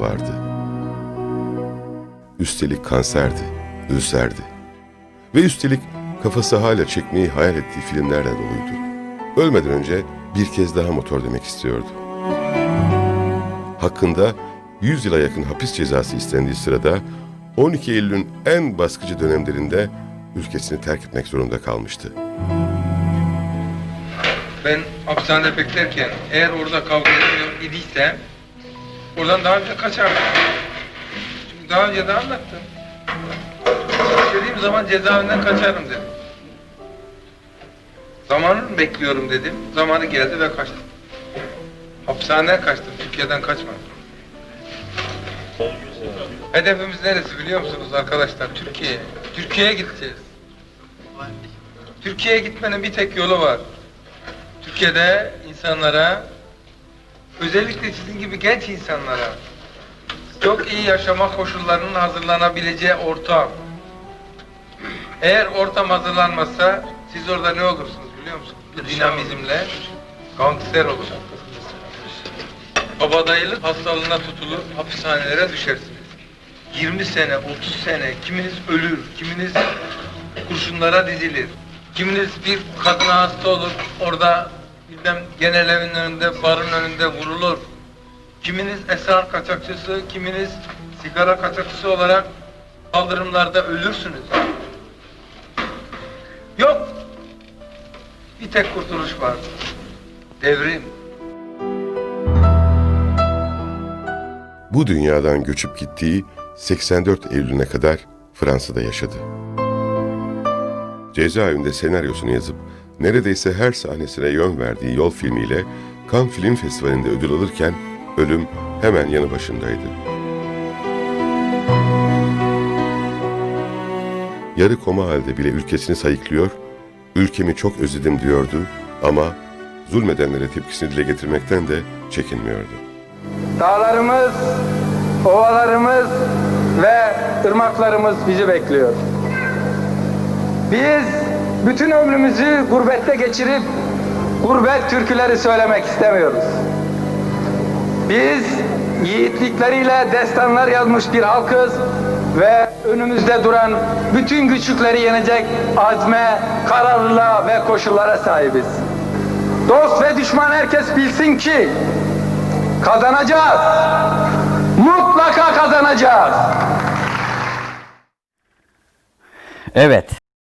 vardı. Üstelik kanserdi, ülserdi. Ve üstelik kafası hala çekmeyi hayal ettiği filmlerle doluydu. Ölmeden önce bir kez daha motor demek istiyordu. Hakkında 100 yıla yakın hapis cezası istendiği sırada 12 Eylül'ün en baskıcı dönemlerinde ülkesini terk etmek zorunda kalmıştı. Ben hapishanede beklerken eğer orada kavga etmiyor idiysem oradan daha önce kaçardım. Çünkü daha önce de anlattım. İstediğim zaman cezaevinden kaçarım dedim. Zamanını bekliyorum dedim. Zamanı geldi ve kaçtım. Hapishaneden kaçtım. Türkiye'den kaçmadım. Hedefimiz neresi biliyor musunuz arkadaşlar? Türkiye. Türkiye'ye gideceğiz. Türkiye'ye gitmenin bir tek yolu var. Türkiye'de insanlara, özellikle sizin gibi genç insanlara çok iyi yaşama koşullarının hazırlanabileceği ortam. Eğer ortam hazırlanmazsa siz orada ne olursunuz biliyor musunuz? Bu dinamizmle gangster olur. Kabadayılık hastalığına tutulur, hapishanelere düşersiniz. 20 sene, 30 sene, kiminiz ölür, kiminiz kurşunlara dizilir. Kiminiz bir kadına hasta olur, orada bilmem genel evin önünde, barın önünde vurulur. Kiminiz esrar kaçakçısı, kiminiz sigara kaçakçısı olarak kaldırımlarda ölürsünüz. Yok. Bir tek kurtuluş var. Devrim. Bu dünyadan göçüp gittiği 84 Eylül'üne kadar Fransa'da yaşadı. Cezaevinde senaryosunu yazıp neredeyse her sahnesine yön verdiği Yol filmiyle Cannes Film Festivali'nde ödül alırken ölüm hemen yanı başındaydı. Yarı koma halde bile ülkesini sayıklıyor, ülkemi çok özledim diyordu ama zulmedenlere tepkisini dile getirmekten de çekinmiyordu. Dağlarımız, ovalarımız ve ırmaklarımız bizi bekliyor. Biz bütün ömrümüzü gurbette geçirip gurbet türküleri söylemek istemiyoruz. Biz yiğitlikleriyle destanlar yazmış bir halkız ve önümüzde duran bütün güçlükleri yenecek azme, kararlılığa ve koşullara sahibiz. Dost ve düşman herkes bilsin ki Kazanacağız. Mutlaka kazanacağız. Evet.